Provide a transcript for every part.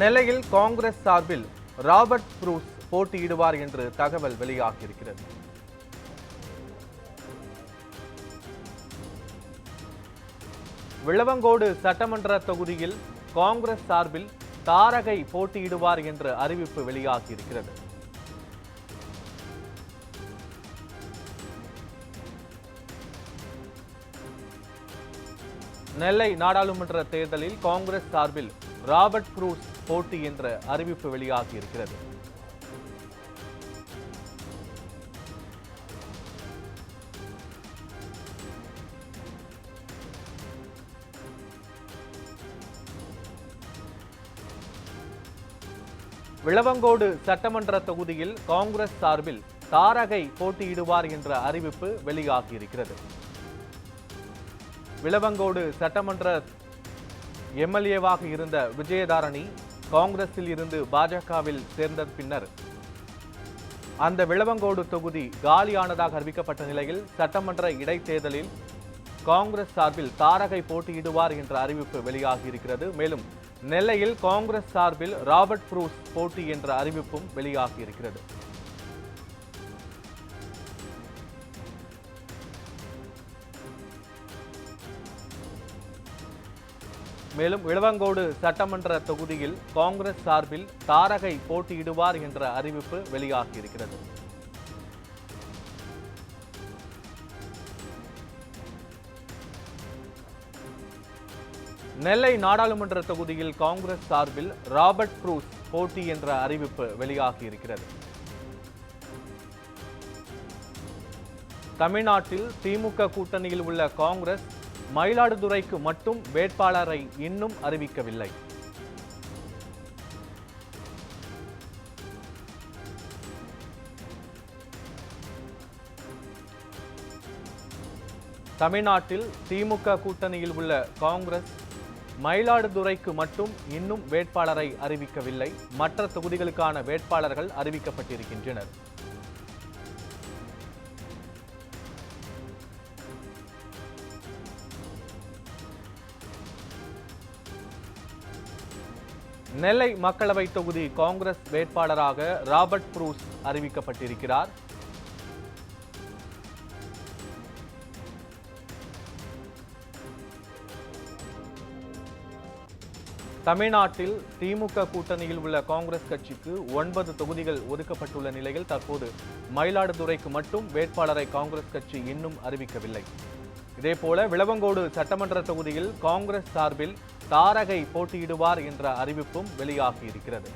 நெல்லையில் காங்கிரஸ் சார்பில் Robert Bruce போட்டியிடுவார் என்று தகவல் வெளியாகியிருக்கிறது. விளவங்கோடு சட்டமன்ற தொகுதியில் காங்கிரஸ் சார்பில் தாரகை போட்டியிடுவார் என்ற அறிவிப்பு வெளியாகியிருக்கிறது. நெல்லை நாடாளுமன்ற தேர்தலில் காங்கிரஸ் சார்பில் ராபர்ட் புரூஸ் போட்டி என்ற அறிவிப்பு வெளியாகியிருக்கிறது. விளவங்கோடு சட்டமன்ற தொகுதியில் காங்கிரஸ் சார்பில் தாரகை போட்டியிடுவார் என்ற அறிவிப்பு வெளியாகியிருக்கிறது. விளவங்கோடு சட்டமன்ற எம்எல்ஏவாக இருந்த விஜயதாரணி காங்கிரஸில் இருந்து பாஜகவில் சேர்ந்த பின்னர் அந்த விளவங்கோடு தொகுதி காலியானதாக அறிவிக்கப்பட்ட நிலையில் சட்டமன்ற இடைத்தேர்தலில் காங்கிரஸ் சார்பில் தாரகை போட்டியிடுவார் என்ற அறிவிப்பு வெளியாகியிருக்கிறது. மேலும் நெல்லையில் காங்கிரஸ் சார்பில் ராபர்ட் புரூஸ் போட்டி என்ற அறிவிப்பும் வெளியாகியிருக்கிறது. மேலும் இளவங்கோடு சட்டமன்ற தொகுதியில் காங்கிரஸ் சார்பில் தாரகை போட்டியிடுவார் என்ற அறிவிப்பு வெளியாகியிருக்கிறது. நெல்லை நாடாளுமன்ற தொகுதியில் காங்கிரஸ் சார்பில் ராபர்ட் ப்ரூஸ் போட்டி என்ற அறிவிப்பு வெளியாகியிருக்கிறது. தமிழ்நாட்டில் திமுக கூட்டணியில் உள்ள காங்கிரஸ் மயிலாடுதுறைக்கு மட்டும் வேட்பாளரை இன்னும் அறிவிக்கவில்லை. தமிழ்நாட்டில் திமுக கூட்டணியில் உள்ள காங்கிரஸ் மயிலாடுதுறைக்கு மட்டும் இன்னும் வேட்பாளரை அறிவிக்கவில்லை. மற்ற தொகுதிகளுக்கான வேட்பாளர்கள் அறிவிக்கப்பட்டிருக்கின்றனர். நெல்லை மக்களவை தொகுதி காங்கிரஸ் வேட்பாளராக ராபர்ட் புரூஸ் அறிவிக்கப்பட்டிருக்கிறார். தமிழ்நாட்டில் திமுக கூட்டணியில் உள்ள காங்கிரஸ் கட்சிக்கு ஒன்பது தொகுதிகள் ஒதுக்கப்பட்டுள்ள நிலையில் தற்போது மயிலாடுதுறைக்கு மட்டும் வேட்பாளரை காங்கிரஸ் கட்சி இன்னும் அறிவிக்கவில்லை. இதேபோல விளவங்கோடு சட்டமன்ற தொகுதியில் காங்கிரஸ் சார்பில் தாரகை போட்டியிடுவார் என்ற அறிவிப்பும் வெளியாகியிருக்கிறது.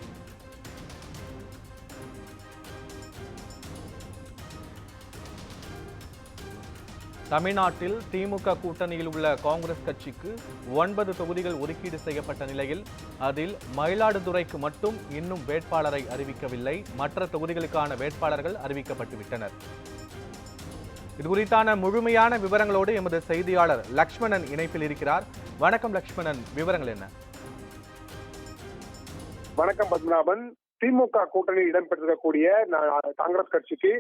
தமிழ்நாட்டில் திமுக கூட்டணியில் உள்ள காங்கிரஸ் கட்சிக்கு ஒன்பது தொகுதிகள் ஒதுக்கீடு செய்யப்பட்ட நிலையில் அதில் மயிலாடுதுறைக்கு மட்டும் இன்னும் வேட்பாளரை அறிவிக்கவில்லை. மற்ற தொகுதிகளுக்கான வேட்பாளர்கள் அறிவிக்கப்பட்டுவிட்டனர். இது குறித்தான முழுமையான விவரங்களோடு எமது செய்தியாளர் லக்ஷ்மணன் இணைப்பில் இருக்கிறார். வணக்கம் லக்ஷ்மணன். விவரங்கள் என்ன? வணக்கம் பத்மநாபன். திமுக கூட்டணியில் இடம்பெற்றிருக்கக்கூடிய காங்கிரஸ் கட்சிக்கு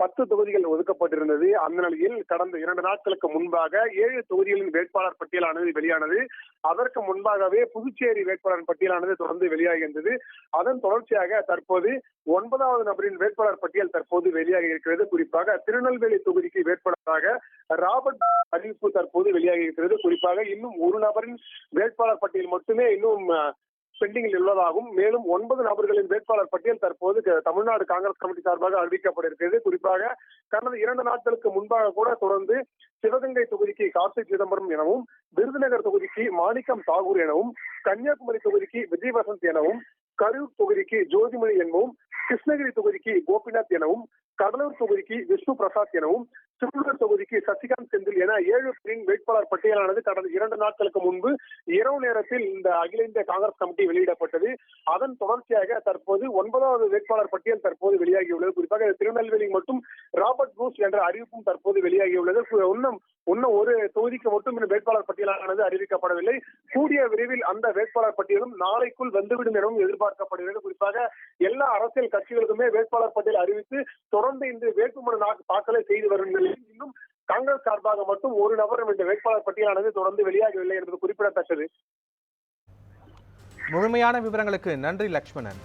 பத்து தொகுதிகள் ஒதுக்கப்பட்டிருந்தது. அந்த நிலையில் கடந்த இரண்டு நாட்களுக்கு முன்பாக ஏழு தொகுதிகளின் வேட்பாளர் பட்டியலானது வெளியானது. அதற்கு முன்பாகவே புதுச்சேரி வேட்பாளர் பட்டியலானது தொடர்ந்து வெளியாகின்றது அதன் தொடர்ச்சியாக தற்போது ஒன்பதாவது நபரின் வேட்பாளர் பட்டியல் தற்போது வெளியாகி இருக்கிறது குறிப்பாக திருநெல்வேலி தொகுதிக்கு வேட்பாளராக ராபர்ட் அறிவிப்பு தற்போது வெளியாகி இருக்கிறது குறிப்பாக இன்னும் ஒரு நபரின் வேட்பாளர் பட்டியல் மட்டுமே இன்னும் பெண்டிங்கில் உள்ளதாகவும் மேலும் ஒன்பது நபர்களின் வேட்பாளர் பட்டியல் தற்போது தமிழ்நாடு காங்கிரஸ் கமிட்டி சார்பாக அறிவிக்கப்பட்டிருக்கிறது. குறிப்பாக கடந்த இரண்டு நாட்களுக்கு முன்பாக கூட தொடர்ந்து சிவகங்கை தொகுதிக்கு கார்த்திக் சிதம்பரம் எனவும் விருதுநகர் தொகுதிக்கு மாணிக்கம் தாகூர் எனவும் கன்னியாகுமரி தொகுதிக்கு விஜய் வசந்த் எனவும் கரூர் தொகுதிக்கு ஜோதிமணி எனவும் கிருஷ்ணகிரி தொகுதிக்கு கோபிநாத் எனவும் கடலூர் தொகுதிக்கு விஷ்ணு பிரசாத் எனவும் திருவள்ளூர் தொகுதிக்கு சசிகாந்த் செந்தில் என ஏழு பேரின் வேட்பாளர் பட்டியலானது கடந்த இரண்டு நாட்களுக்கு முன்பு இரவு நேரத்தில் இந்த அகில இந்திய காங்கிரஸ் கமிட்டி வெளியிடப்பட்டது. அதன் தொடர்ச்சியாக தற்போது ஒன்பதாவது வேட்பாளர் பட்டியல் தற்போது வெளியாகியுள்ளது. குறிப்பாக திருநெல்வேலி மட்டும் ராபர்ட் ப்ரூஸ் என்ற அறிவிப்பும் தற்போது வெளியாகியுள்ளது. இன்னும் இன்னும் ஒரு தொகுதிக்கு மட்டும் இந்த வேட்பாளர் பட்டியலானது அறிவிக்கப்படவில்லை. கூடிய விரைவில் அந்த வேட்பாளர் பட்டியலும் நாளைக்குள் வந்துவிடும் எனவும் எதிர்பார்க்கப்படுகிறது. குறிப்பாக எல்லா அரசியல் கட்சிகளுக்குமே வேட்பாளர் பட்டியல் அறிவித்து தொடர்ந்து இந்த வேட்புமனு தாக்கலை செய்து வரும் நிலையில் இன்னும் காங்கிரஸ் சார்பாக மட்டும் ஒரு நபரும் இந்த வேட்பாளர் பட்டியலானது தொடர்ந்து வெளியாகவில்லை என்பது குறிப்பிடத்தக்கது. முழுமையான விவரங்களுக்கு நன்றி லக்ஷ்மணன்.